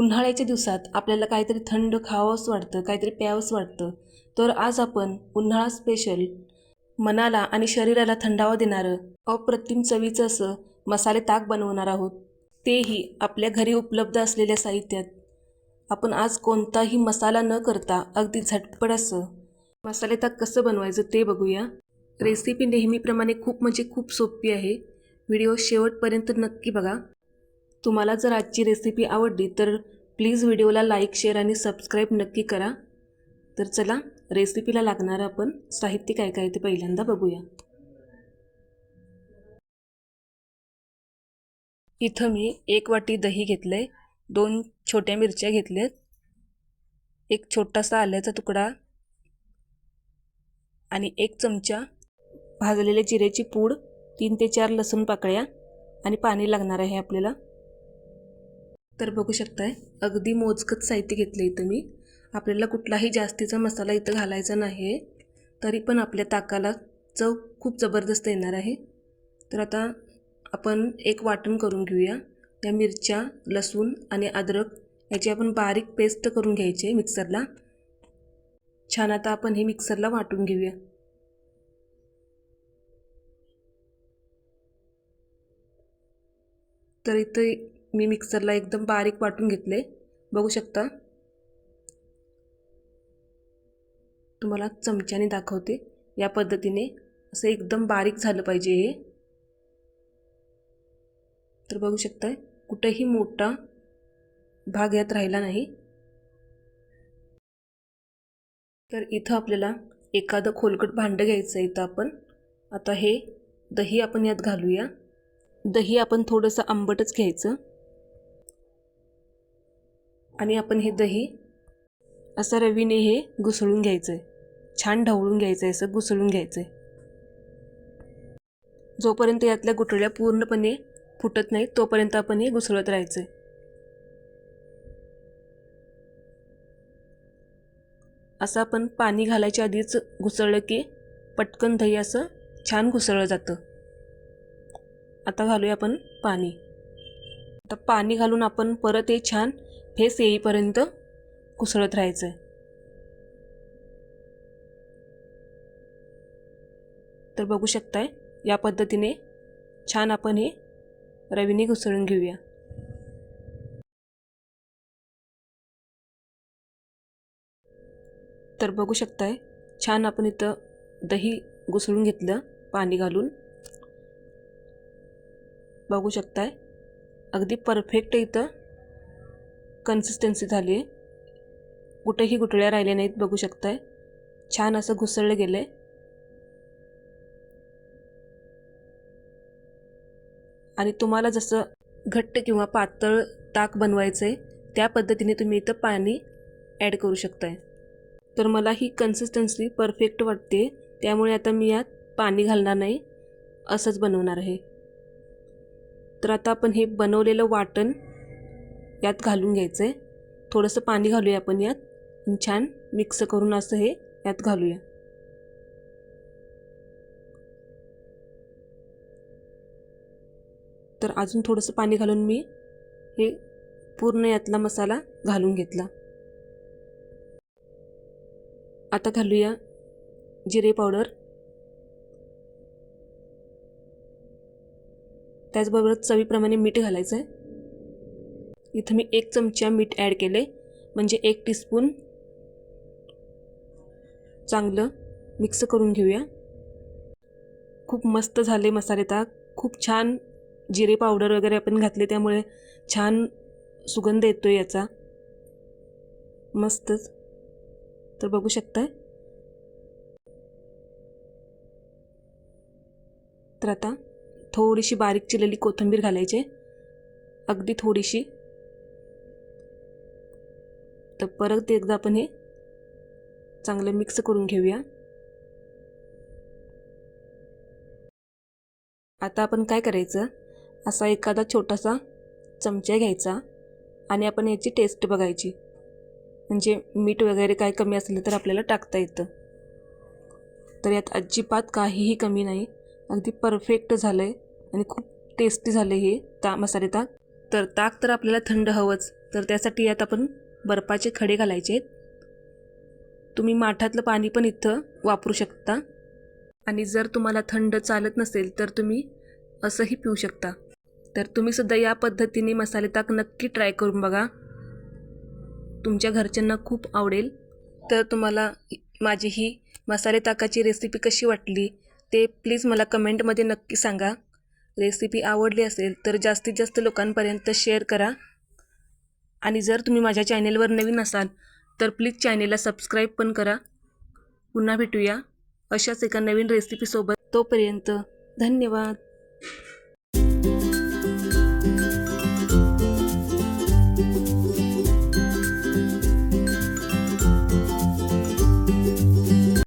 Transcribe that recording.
उन्हाळ्याच्या दिवसात आपल्याला काहीतरी थंड खावंसं वाटतं काहीतरी प्यावंच वाटतं. तर आज आपण उन्हाळा स्पेशल मनाला आणि शरीराला थंडावा देणारं अप्रतिम चवीचं असं मसाले ताक बनवणार आहोत. तेही आपल्या घरी उपलब्ध असलेल्या साहित्यात. आपण आज कोणताही मसाला न करता अगदी झटपट असं मसाले ताक कसं बनवायचं ते बघूया. रेसिपी नेहमीप्रमाणे खूप म्हणजे खूप सोपी आहे. व्हिडिओ शेवटपर्यंत नक्की बघा. तुम्हाला जर आजची रेसिपी आवडली तर प्लीज व्हिडिओला लाईक शेअर आणि सबस्क्राईब नक्की करा. तर चला रेसिपीला लागणारं आपण साहित्य काय काय ते पहिल्यांदा बघूया. इथं मी एक वाटी दही घेतलं आहे दोन छोट्या मिरच्या घेतल्यात एक छोटासा आल्याचा तुकडा आणि एक चमचा भाजलेल्या जिऱ्याची पूड तीन ते चार लसूण पाकळ्या आणि पाणी लागणार आहे आपल्याला. तर बघू शकताय अगदी मोजकंच साहित्य घेतलं इथं मी. आपल्याला कुठलाही जास्तीचा मसाला इथं घालायचा नाही आहे तरी पण आपल्या ताकाला चव खूप जबरदस्त येणार आहे. तर आता आपण एक वाटण करून घेऊया. या मिरच्या लसूण आणि अद्रक याची आपण बारीक पेस्ट करून घ्यायची आहे मिक्सरला. छान आता आपण हे मिक्सरला वाटून घेऊया. तर इथं मी मिक्सरला एकदम बारीक वाटून घेतले. बघू शकता. तुम्हाला चमच्याने दाखवते. या पद्धतीने असं एकदम बारीक झालं पाहिजे हे. तर बघू शकताय कुठेही मोठा भाग यात राहिला नाही. तर इथं आपल्याला एखादं खोलकट भांडं घ्यायचं आहे इथं आपण. आता हे दही आपण यात घालूया. दही आपण थोडंसं आंबटच घ्यायचं. आणि आपण हे दही असं रवीने हे घुसळून घ्यायचं आहे छान ढवळून घ्यायचं आहे असं घुसळून घ्यायचं आहे जोपर्यंत यातल्या गुठळ्या पूर्णपणे फुटत नाहीत तोपर्यंत आपण हे घुसळत राहायचं आहे असं आपण पाणी घालायच्या आधीच घुसळलं की पटकन दही असं छान घुसळलं जातं. आता घालूया आपण पाणी. आता पाणी घालून आपण परत हे छान फेस येईपर्यंत कुसळत राहायचं आहे तर बघू शकताय या पद्धतीने छान आपण हे रवीने घुसळून घेऊया. तर बघू शकताय छान आपण इथं दही घुसळून घेतलं पाणी घालून. बघू शकताय अगदी परफेक्ट इथं कन्सिस्टन्सी झाली आहे. कुठेही गुठळ्या राहिल्या नाहीत बघू शकताय. छान असं घुसळलं गेलं आहे आणि तुम्हाला जसं घट्ट किंवा पातळ ताक बनवायचं आहे त्या पद्धतीने तुम्ही इथं पाणी ॲड करू शकताय. तर मला ही कन्सिस्टन्सी परफेक्ट वाटते त्यामुळे आता मी यात पाणी घालणार नाही. असंच बनवणार आहे. तर आता आपण हे बनवलेलं वाटण यात घालून घ्यायचं आहे थोडंसं पाणी घालूया आपण यात. छान मिक्स करून असं हे यात घालूया. तर अजून थोडंसं पाणी घालून मी हे पूर्ण यातला मसाला घालून घेतला. आता घालूया जिरे पावडर. त्याचबरोबर चवीप्रमाणे मीठ घालायचं आहे इथं मी एक चमचा मीठ ॲड केले म्हणजे एक टीस्पून चांगलं मिक्स करून घेऊया. खूप मस्त झाले मसाले ताक. खूप छान जिरे पावडर वगैरे आपण घातले त्यामुळे छान सुगंध येतो याचा. मस्तच. तर बघू शकताय. तर आता थोडीशी बारीक चिरलेली कोथिंबीर घालायची अगदी थोडीशी. तर परत एकदा आपण हे चांगलं मिक्स करून घेऊया. आता आपण काय करायचं? असा एखादा छोटासा चमचा घ्यायचा आणि आपण याची टेस्ट बघायची. म्हणजे मीठ वगैरे काय कमी असलं तर आपल्याला टाकता येतं. तर यात अजिबात काहीही कमी नाही. अगदी परफेक्ट झालं आहे आणि खूप टेस्टी झालं हे ता मसाले ताक तर ताक तर आपल्याला थंड हवंच. तर त्यासाठी यात आपण बर्फाचे खडे घालायचे आहेत. तुम्ही माठातलं पाणी पण इथं वापरू शकता. आणि जर तुम्हाला थंड चालत नसेल तर तुम्ही असंही पिऊ शकता. तर तुम्ही सुद्धा या पद्धतीने मसाले ताक नक्की ट्राय करून बघा. तुमच्या घरच्यांना खूप आवडेल. तर तुम्हाला माझी ही मसाले ताकाची रेसिपी कशी वाटली ते प्लीज मला कमेंटमध्ये नक्की सांगा. रेसिपी आवडली असेल तर जास्तीत जास्त लोकांपर्यंत शेअर करा. आणि जर तुम्ही माझ्या चॅनेलवर नवीन असाल तर प्लीज चॅनेलला सबस्क्राईब पण करा. पुन्हा भेटूया अशाच एका नवीन रेसिपीसोबत तोपर्यंत धन्यवाद.